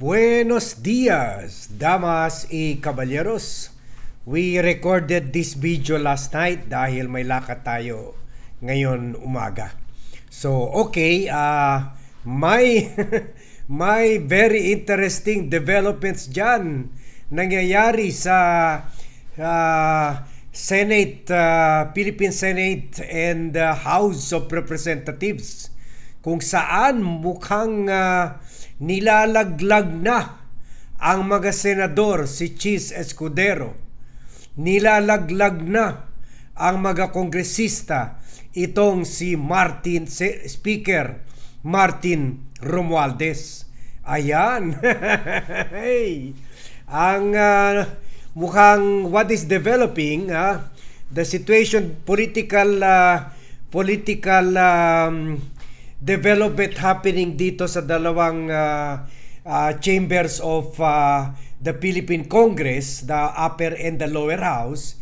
Buenos dias, damas y caballeros. We recorded this video last night dahil may lakad tayo ngayon umaga. So, okay, uh, may, may very interesting developments dyan nangyayari sa uh, Senate, uh, Philippine Senate and uh, House of Representatives kung saan mukhang uh, nilalaglag na ang mga senador si Chis Escudero. Nilalaglag na ang mga kongresista itong si Martin Speaker Martin Romualdez. Ayan. hey. Ang uh, mukhang what is developing uh, the situation political uh, political um, development happening dito sa dalawang uh, uh, chambers of uh, the Philippine Congress, the upper and the lower house,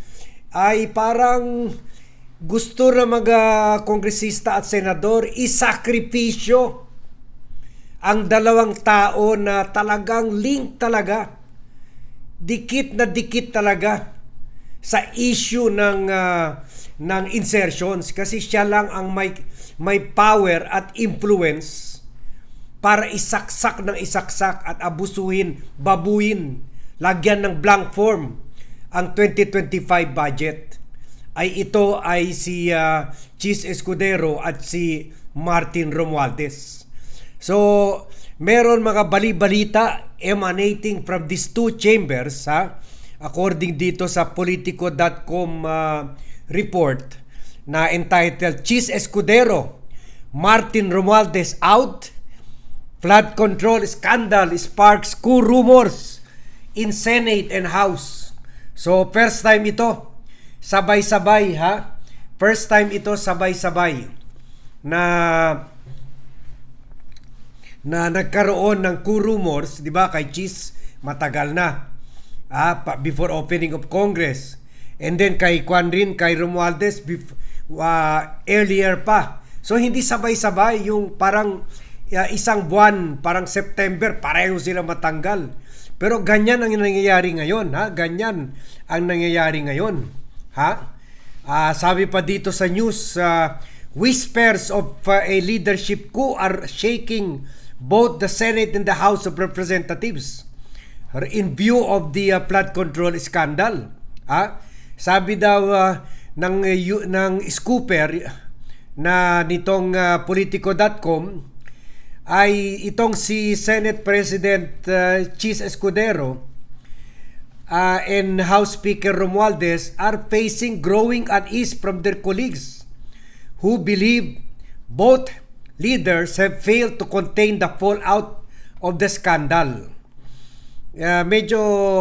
ay parang gusto na mga kongresista at senador isakripisyo ang dalawang tao na talagang link talaga dikit na dikit talaga sa issue ng uh, ng insertions. Kasi siya lang ang may may power at influence para isaksak ng isaksak at abusuhin, babuin, lagyan ng blank form ang 2025 budget ay ito ay si uh, Chis Escudero at si Martin Romualdez. So, meron mga bali-balita emanating from these two chambers ha according dito sa politico.com uh, report na entitled Cheese Escudero, Martin Romualdez out, flood control scandal sparks coup rumors in Senate and House. So first time ito, sabay-sabay ha. First time ito sabay-sabay na na nagkaroon ng coup rumors, 'di ba, kay Cheese matagal na. Ah, before opening of Congress. And then kay Juan rin, kay Romualdez before uh, earlier pa. So hindi sabay-sabay yung parang uh, isang buwan, parang September, pareho sila matanggal. Pero ganyan ang nangyayari ngayon, ha? Ganyan ang nangyayari ngayon, ha? Uh, sabi pa dito sa news, uh, whispers of uh, a leadership coup are shaking both the Senate and the House of Representatives in view of the uh, flood control scandal. Ha? Sabi daw uh, ng uh, ng scooper na nitong uh, politico.com ay itong si Senate President uh, Chis Escudero uh, and House Speaker Romualdez are facing growing unease from their colleagues who believe both leaders have failed to contain the fallout of the scandal. Uh, medyo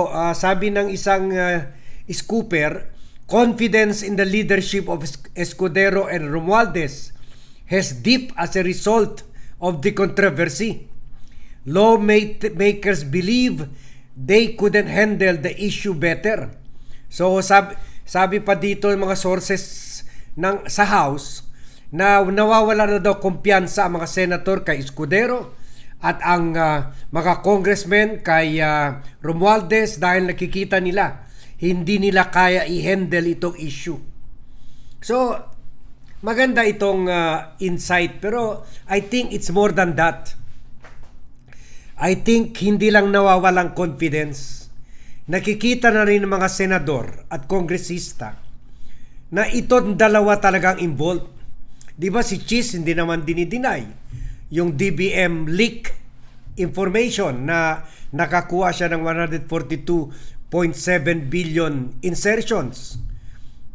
uh, sabi ng isang uh, scooper Confidence in the leadership of Escudero and Romualdez has dipped as a result of the controversy. Lawmakers believe they couldn't handle the issue better. So sabi, sabi pa dito ng mga sources ng sa House na nawawala na daw kumpiyansa ang mga senator kay Escudero at ang uh, mga congressmen kay uh, Romualdez dahil nakikita nila hindi nila kaya i-handle itong issue. So, maganda itong uh, insight pero I think it's more than that. I think hindi lang nawawalang confidence. Nakikita na rin ng mga senador at kongresista na itong dalawa talagang involved. Di ba si Cheese hindi naman dinideny yung DBM leak information na nakakuha siya ng 142 0.7 billion insertions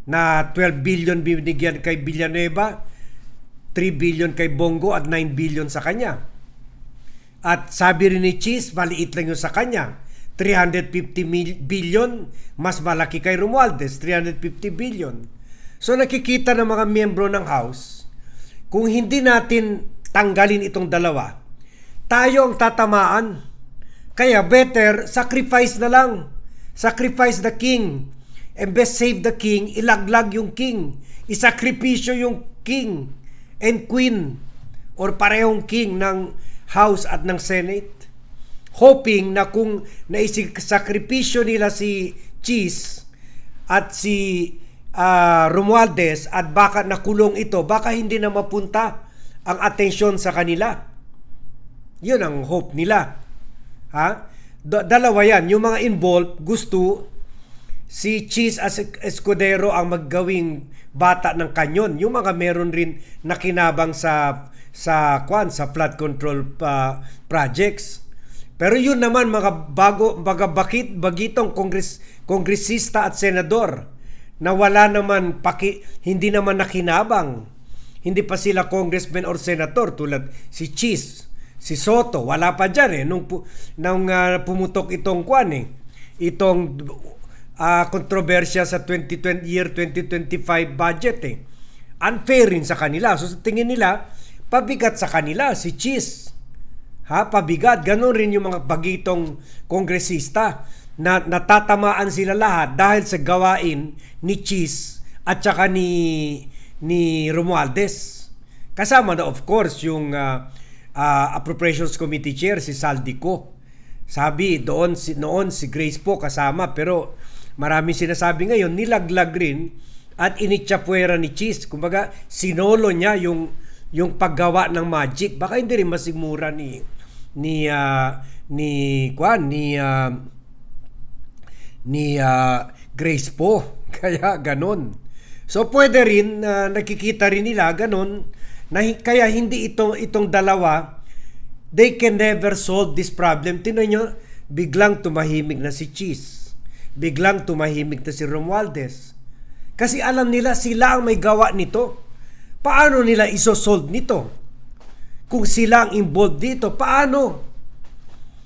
na 12 billion binigyan kay Villanueva, 3 billion kay Bongo at 9 billion sa kanya. At sabi rin ni Cheese, maliit lang yun sa kanya. 350 billion, mas malaki kay Romualdez, 350 billion. So nakikita ng mga miyembro ng House, kung hindi natin tanggalin itong dalawa, tayo ang tatamaan. Kaya better, sacrifice na lang Sacrifice the king. Imbes save the king, ilaglag yung king. Isakripisyo yung king and queen or parehong king ng House at ng Senate. hoping na kung naisakripisyo nila si Cheese at si ah, Romualdez at baka nakulong ito, baka hindi na mapunta ang atensyon sa kanila. Yun ang hope nila. Ha? Da- dalawa yan. Yung mga involved gusto si Cheese as Escudero ang maggawing bata ng kanyon. Yung mga meron rin nakinabang sa sa kwan sa flood control pa projects. Pero yun naman mga bago mga bakit bagitong kongres kongresista at senador na wala naman paki, hindi naman nakinabang. Hindi pa sila congressman or senator tulad si Cheese, si Soto, wala pa diyan eh nung nung ah, pumutok itong kwan eh. Itong ah, kontrobersya sa 2020 year 2025 budget eh. Unfair rin sa kanila. So sa tingin nila, pabigat sa kanila si Cheese. Ha, pabigat. Ganon rin yung mga bagitong kongresista na natatamaan sila lahat dahil sa gawain ni Cheese at saka ni ni Romualdez. Kasama na of course yung ah, ah, Appropriations Committee Chair si Saldico. Sabi doon si noon si Grace po kasama pero marami sinasabi ngayon nilaglag rin at initsapuera ni Cheese. Kumbaga sinolo niya yung yung paggawa ng magic. Baka hindi rin masigmura ni ni ah, ni kwan ni ah, ni ah, Grace po. Kaya ganon. So pwede rin na nakikita rin nila ganon na kaya hindi ito itong dalawa they can never solve this problem. Tingnan nyo, biglang tumahimik na si Cheese. Biglang tumahimik na si Romualdez. Kasi alam nila sila ang may gawa nito. Paano nila isosolve nito? Kung sila ang involved dito, paano?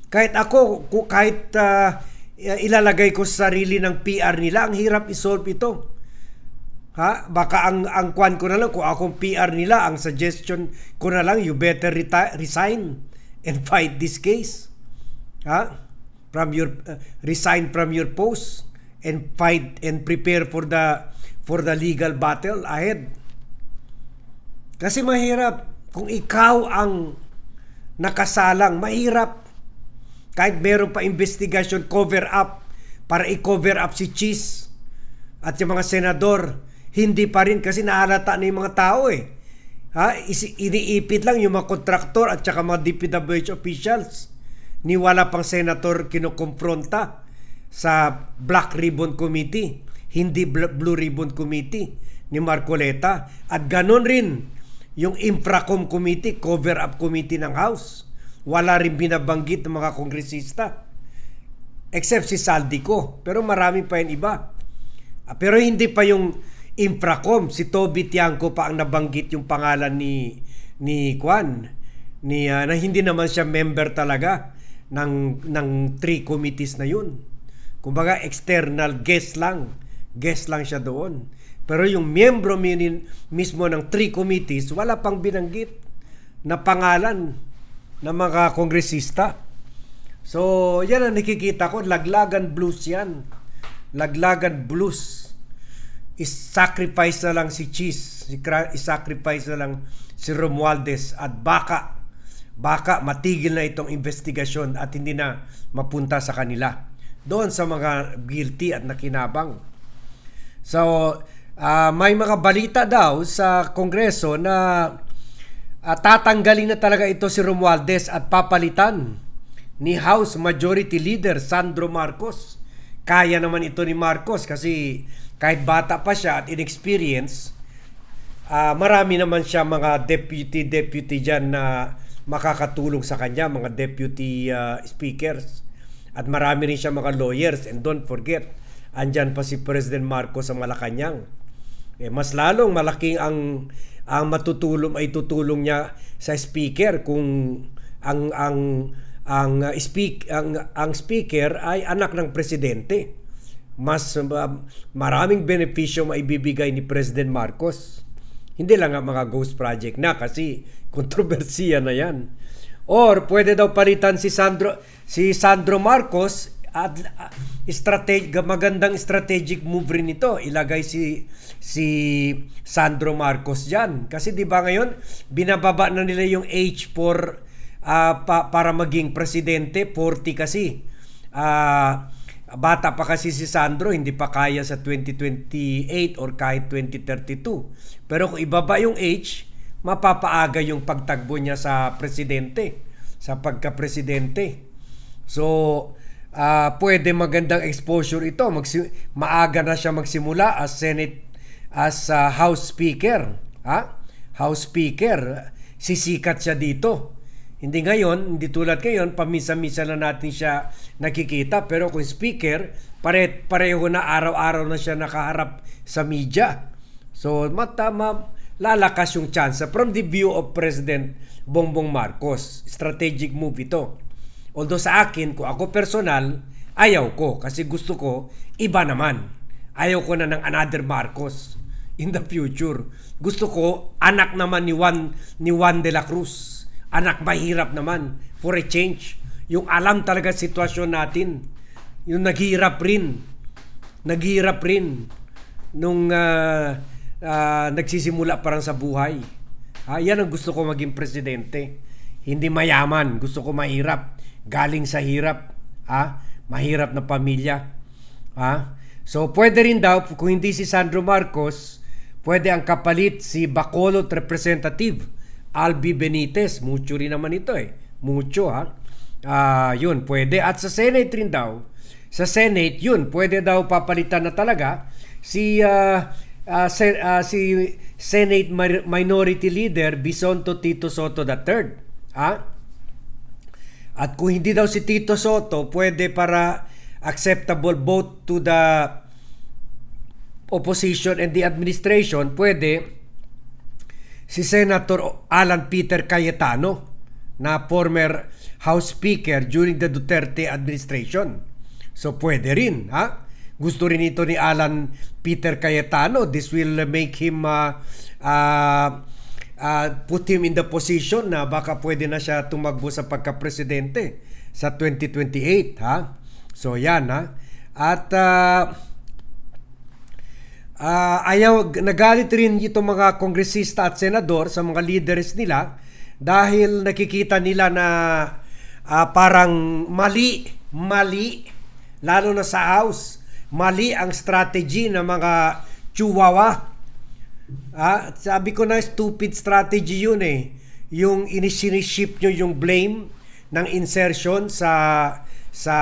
Kahit ako, kahit ah, ilalagay ko sa sarili ng PR nila, ang hirap isolve ito. Ha? Baka ang ang kwan ko na lang kung akong PR nila, ang suggestion ko na lang, you better reti- resign and fight this case. Ha? From your uh, resign from your post and fight and prepare for the for the legal battle ahead. Kasi mahirap kung ikaw ang nakasalang, mahirap. Kahit meron pa investigation, cover up para i-cover up si Cheese at yung mga senador, hindi pa rin kasi nahalata na yung mga tao eh. Ha? Iniipit lang yung mga kontraktor at saka mga DPWH officials. Ni wala pang senator kinukompronta sa Black Ribbon Committee, hindi Bl- Blue Ribbon Committee ni Marcoleta. At ganon rin yung Infracom Committee, cover-up committee ng House. Wala rin binabanggit ng mga kongresista. Except si Saldico. Pero marami pa yung iba. Ah, Pero hindi pa yung Infracom. Si Toby Tiangco pa ang nabanggit yung pangalan ni ni Kwan. Ni, ah, na hindi naman siya member talaga ng, ng three committees na yun. Kumbaga external guest lang. Guest lang siya doon. Pero yung miyembro mismo ng three committees, wala pang binanggit na pangalan ng mga kongresista. So, yan ang nakikita ko. Laglagan blues yan. Laglagan blues. Is-sacrifice na lang si Cheese. Is-sacrifice na lang si Romualdez. At baka, baka matigil na itong investigasyon at hindi na mapunta sa kanila. Doon sa mga guilty at nakinabang. So, ah, may mga balita daw sa Kongreso na ah, tatanggalin na talaga ito si Romualdez at papalitan ni House Majority Leader Sandro Marcos. Kaya naman ito ni Marcos kasi kahit bata pa siya at inexperienced, ah, marami naman siya mga deputy-deputy dyan na makakatulong sa kanya, mga deputy ah, speakers. At marami rin siya mga lawyers. And don't forget, andyan pa si President Marcos sa Malacanang. Eh, mas lalong malaking ang ang matutulong ay tutulong niya sa speaker kung ang ang ang uh, speak ang ang speaker ay anak ng presidente. Mas uh, maraming benepisyo maibibigay ni President Marcos. Hindi lang ang mga ghost project na kasi kontrobersiya na 'yan. Or pwede daw palitan si Sandro si Sandro Marcos at uh, strategic magandang strategic move rin ito ilagay si si Sandro Marcos diyan kasi 'di ba ngayon binababa na nila yung age for ah, pa- para maging presidente, 40 kasi. Ah, bata pa kasi si Sandro, hindi pa kaya sa 2028 or kahit 2032. Pero kung ibaba yung age, mapapaaga yung pagtagbo niya sa presidente, sa pagka-presidente. So, ah, pwede magandang exposure ito. Magsi- maaga na siya magsimula as Senate, as ah, House Speaker. Ha? House Speaker. Sisikat siya dito. Hindi ngayon, hindi tulad ngayon, pamisa-misa na natin siya nakikita. Pero kung speaker, pare, pareho na araw-araw na siya nakaharap sa media. So, mata, ma, lalakas yung chance. From the view of President Bongbong Marcos, strategic move ito. Although sa akin, kung ako personal, ayaw ko. Kasi gusto ko, iba naman. Ayaw ko na ng another Marcos in the future. Gusto ko, anak naman ni Juan, ni Juan de la Cruz. Anak mahirap naman for a change. Yung alam talaga sitwasyon natin. Yung naghihirap rin. Naghihirap rin nung ah, ah, nagsisimula parang sa buhay. Ah, yan ang gusto ko maging presidente. Hindi mayaman, gusto ko mahirap. Galing sa hirap. Ah, mahirap na pamilya. Ah, so pwede rin daw kung hindi si Sandro Marcos, pwede ang kapalit si Bacolod Representative Albi Benitez. Mucho rin naman ito eh. Mucho ha. Ah, yun, pwede. At sa Senate rin daw, sa Senate, yun, pwede daw papalitan na talaga si ah, ah, se- ah, si Senate Mi- Minority Leader Bisonto Tito Soto III. Ha? At kung hindi daw si Tito Soto, pwede para acceptable both to the opposition and the administration, pwede si Senator Alan Peter Cayetano na former House Speaker during the Duterte administration. So pwede rin, ha? Gusto rin ito ni Alan Peter Cayetano. This will make him uh, uh, uh, put him in the position na baka pwede na siya tumakbo sa pagka-presidente sa 2028, ha? So yan, ha? At uh, Ah, ayaw nagalit rin itong mga kongresista at senador sa mga leaders nila dahil nakikita nila na ah, parang mali, mali lalo na sa house, mali ang strategy ng mga chihuahua. Ah, sabi ko na stupid strategy yun eh. Yung inishiniship nyo yung blame ng insertion sa sa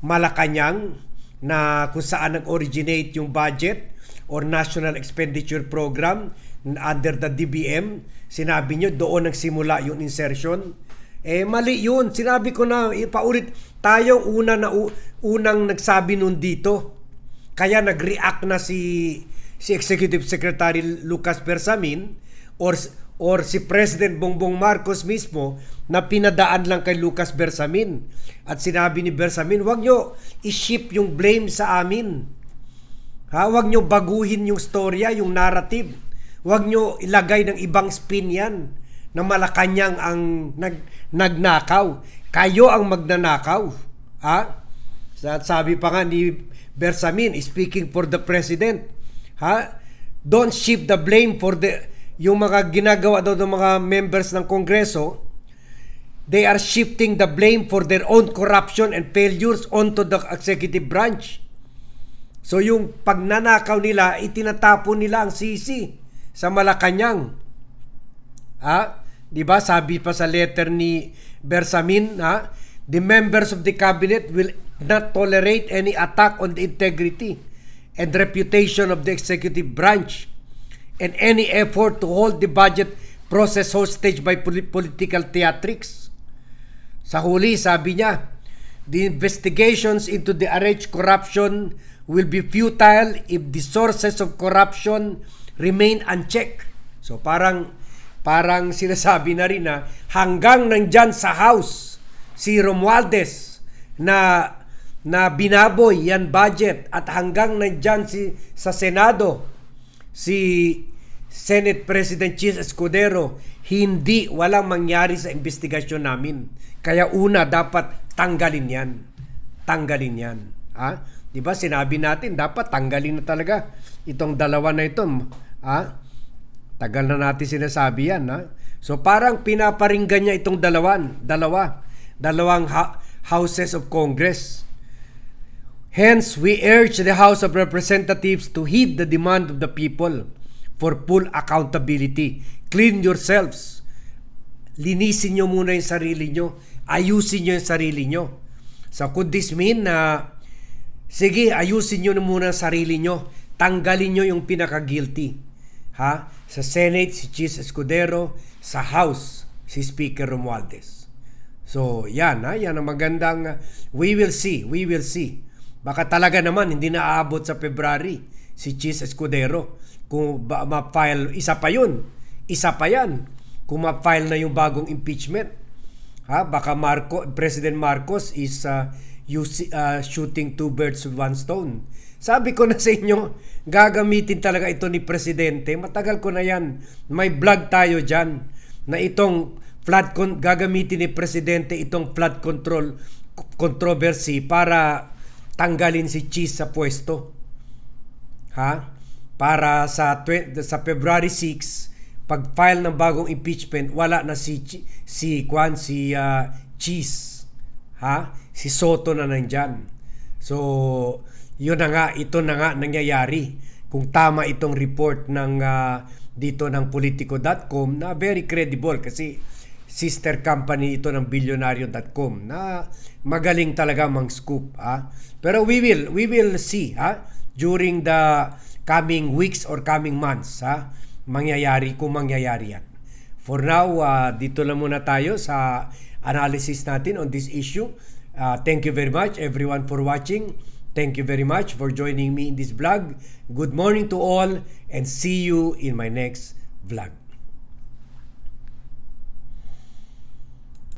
Malacanang na kung saan nag-originate yung budget or National Expenditure Program under the DBM. Sinabi nyo doon nagsimula yung insertion. Eh mali yun. Sinabi ko na ipaulit tayo una na unang nagsabi nun dito. Kaya nag-react na si si Executive Secretary Lucas Bersamin or or si President Bongbong Marcos mismo na pinadaan lang kay Lucas Bersamin. At sinabi ni Bersamin, wag nyo i-ship yung blame sa amin. Ha, wag nyo baguhin yung storya, yung narrative. Wag nyo ilagay ng ibang spin yan na Malacanang ang nag, nagnakaw. Kayo ang magnanakaw. Ha? Sa- Sabi pa nga ni Bersamin, speaking for the president, ha? Don't shift the blame for the yung mga ginagawa daw ng mga members ng Kongreso, they are shifting the blame for their own corruption and failures onto the executive branch. So yung pagnanakaw nila, itinatapon nila ang sisi sa Malacanang. Ha? 'Di ba? Sabi pa sa letter ni Bersamin, ha? The members of the cabinet will not tolerate any attack on the integrity and reputation of the executive branch and any effort to hold the budget process hostage by poli- political theatrics. Sa huli, sabi niya, the investigations into the alleged corruption will be futile if the sources of corruption remain unchecked. So parang parang sinasabi na rin na hanggang nandyan sa House si Romualdez na na binaboy yan budget at hanggang nandyan si sa Senado si Senate President Chis Escudero, hindi walang mangyari sa investigasyon namin. Kaya una, dapat tanggalin yan. Tanggalin yan. Ha? Di ba sinabi natin, dapat tanggalin na talaga itong dalawa na ito. Ha? Tagal na natin sinasabi yan. Ha? So parang pinaparinggan niya itong dalawan, dalawa, dalawang ha- houses of Congress. Hence, we urge the House of Representatives to heed the demand of the people for full accountability. Clean yourselves. Linisin nyo muna yung sarili nyo. Ayusin nyo yung sarili nyo. So could this mean na sige, ayusin nyo na muna sarili nyo. Tanggalin nyo yung pinaka-guilty. Ha? Sa Senate, si Chis Escudero. Sa House, si Speaker Romualdez. So, yan ha, yan ang magandang uh, we will see, we will see. Baka talaga naman hindi na aabot sa February si Chis Escudero. Kung ba, ma-file, isa pa yun. Isa pa yan. Kung ma-file na yung bagong impeachment. Ha, baka Marco, President Marcos is uh, use- uh, shooting two birds with one stone. Sabi ko na sa inyo, gagamitin talaga ito ni Presidente. Matagal ko na yan. May vlog tayo dyan na itong flood con- gagamitin ni Presidente itong flood control controversy para tanggalin si Cheese sa pwesto. Ha? Para sa sa February 6 pag file ng bagong impeachment wala na si si Kwan si ah, Cheese. Ha? Si Soto na nandyan. So, yun na nga, ito na nga nangyayari. Kung tama itong report ng ah, dito ng politico.com na very credible kasi sister company ito ng bilyonaryo.com na magaling talaga mang scoop ha? Pero we will we will see ha? During the coming weeks or coming months ha? Mangyayari kung mangyayari yan. For now ah, dito lang muna tayo sa analysis natin on this issue Ah, thank you very much everyone for watching Thank you very much for joining me in this vlog. Good morning to all and see you in my next vlog.